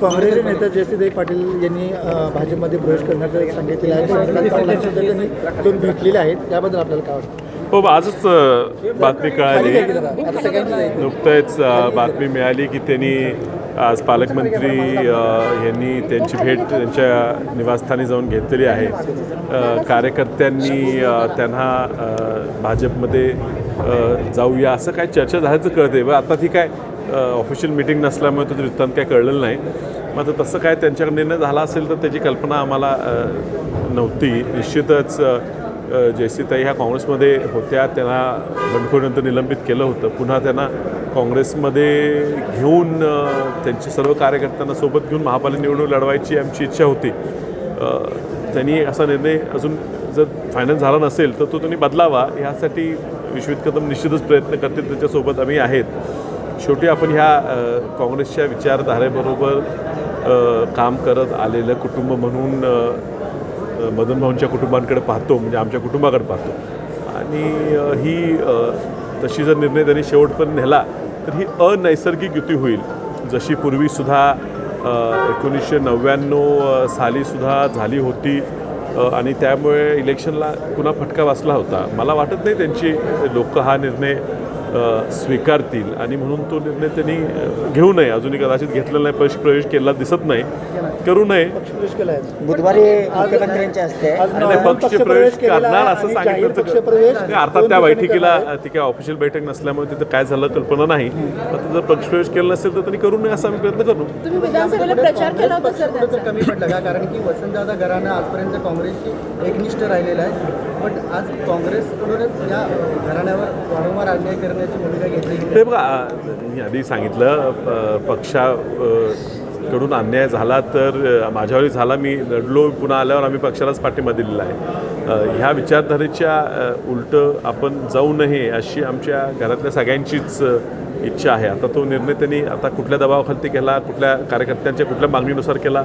काँग्रेसचे नेते जयश्रीदेवी पाटील यांनी भाजपमध्ये प्रवेश करण्याचं सांगितलेलं आहे. त्यांनी दोन भेटलेले आहेत. त्याबद्दल आपल्याला काय वाटतं? हो आजच बातमी कळाली. नुकतंच बातमी मिळाली की त्यांनी आज पालकमंत्री यांनी त्यांची भेट त्यांच्या निवासस्थानी जाऊन घेतलेली आहे. कार्यकर्त्यांनी त्यांना भाजपमध्ये जाऊया असं काय चर्चा झाल्याचं कळते बरं आता ती काय ऑफिशियल मिटिंग नसल्यामुळे तो वृत्तांत काय कळलेलं नाही. मग आता तसं काय त्यांच्याकडे निर्णय झाला असेल तर त्याची कल्पना आम्हाला नव्हती. निश्चितच जयसीताई ह्या काँग्रेसमध्ये होत्या. त्यांना बंडखोरीनंतर निलंबित केलं होतं. पुन्हा त्यांना काँग्रेसमध्ये घेऊन त्यांची सर्व कार्यकर्त्यांना सोबत घेऊन महापालिका निवडणूक लढवायची आमची इच्छा होती. त्यांनी असा निर्णय अजून जर फायनल झाला नसेल तर तो त्यांनी बदलावा. ह्यासाठी विश्वित कदम निश्चितच प्रयत्न करतील. त्याच्यासोबत आम्ही आहेत. शेवटी आपण ह्या काँग्रेसच्या विचारधारेबरोबर काम करत आलेलं कुटुंब म्हणून मदन भाऊंच्या कुटुंबांकडे पाहतो म्हणजे आमच्या कुटुंबाकडे पाहतो. आणि ही तशी जर निर्णय त्यांनी शेवटपर्यंत नेला तर ही अनैसर्गिक युती होईल. जशी पूर्वीसुद्धा एकोणीसशे नव्याण्णव सालीसुद्धा झाली होती आणि त्यामुळे इलेक्शनला पुन्हा फटका बसला होता. मला वाटत नाही त्यांची लोक हा निर्णय स्वीकारतील. आणि म्हणून तो निर्णय त्यांनी घेऊ नये. अजूनही कदाचित घेतलेला नाही पक्ष प्रवेश केला दिसत नाही. करू नये. बुधवारी पक्ष प्रवेश करणार असं सांगितलं अर्थात त्या बैठकीला. ती काय ऑफिशियल बैठक नसल्यामुळे तिथं काय झालं कल्पना नाही. आता जर पक्षप्रवेश केला नसेल तर त्यांनी करू नये असा आम्ही प्रयत्न करू तुम्ही विधानसभेला प्रचार केला कमी पडलं का? कारण की वसंतदादा घराणं आजपर्यंत काँग्रेसची एकनिष्ठ राहिलेलं आहे. पण आज काँग्रेसकडूनच या घराण्यावर वारंवार अन्याय भूमिका घेतली ते बघा मी आधी सांगितलं पक्षा कडून अन्याय झाला तर माझ्यावरही झाला. मी लढलो पुन्हा आल्यावर आम्ही पक्षालाच पाठिंबा दिलेला आहे. ह्या विचारधारेच्या उलटं आपण जाऊ नये अशी आमच्या घरातल्या सगळ्यांचीच इच्छा आहे. आता तो निर्णय त्यांनी आता कुठल्या दबावाखाली केला कुठल्या कार्यकर्त्यांच्या कुठल्या मागणीनुसार केला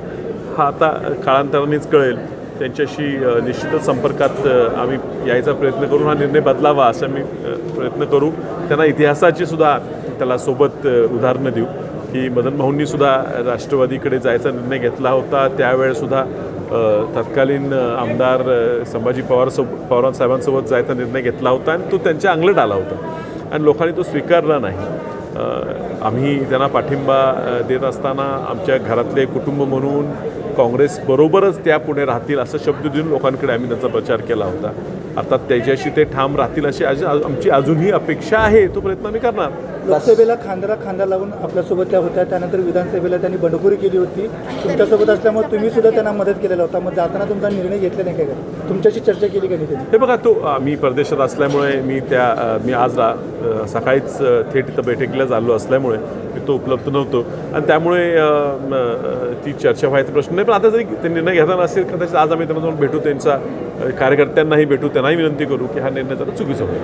हा आता काळांतरानेच कळेल. त्यांच्याशी निश्चितच संपर्कात आम्ही यायचा प्रयत्न करून हा निर्णय बदलावा असा मी प्रयत्न करू. त्यांना इतिहासाची सुद्धा त्याला सोबत उदाहरणं देऊ की मदन भाऊंनी सुद्धा राष्ट्रवादीकडे जायचा निर्णय घेतला होता. त्यावेळेसुद्धा तत्कालीन आमदार संभाजी पवार सो पवार साहेबांसोबत जायचा निर्णय घेतला होता आणि तो त्यांच्या अंगलट आला होता. आणि लोकांनी तो स्वीकारला नाही. आम्ही त्यांना पाठिंबा देत असताना आमच्या घरातले कुटुंब म्हणून काँग्रेसबरोबरच त्या पुढे राहतील असं शब्द देऊन लोकांकडे आम्ही त्याचा प्रचार केला होता. अर्थात त्याच्याशी ते ठाम राहतील अशी आज आमची अजूनही अपेक्षा आहे तो प्रयत्न आम्ही करणार. लोकसभेला खांद्याला खांदा लावून आपल्यासोबत त्या होत्या. त्यानंतर विधानसभेला त्यांनी बंडखोरी केली होती. तुमच्यासोबत असल्यामुळे तुम्ही सुद्धा त्यांना मदत केलेला होता. मग जाताना तुमचा निर्णय घेतला नाही काय का? तुमच्याशी चर्चा केली का नाही हे बघा तो मी परदेशात असल्यामुळे मी त्या मी आज सकाळीच थेट इथं बैठकीला झालो असल्यामुळे मी तो उपलब्ध नव्हतो. आणि त्यामुळे ती चर्चा व्हायचा प्रश्न नाही. पण आता जरी ते निर्णय घेताना असेल कदाचित आज आम्ही त्यांना जाऊन भेटू त्यांचा कार्यकर्त्यांनाही भेटू त्यांनाही विनंती करू की हा निर्णय जरा चुकीचा होईल.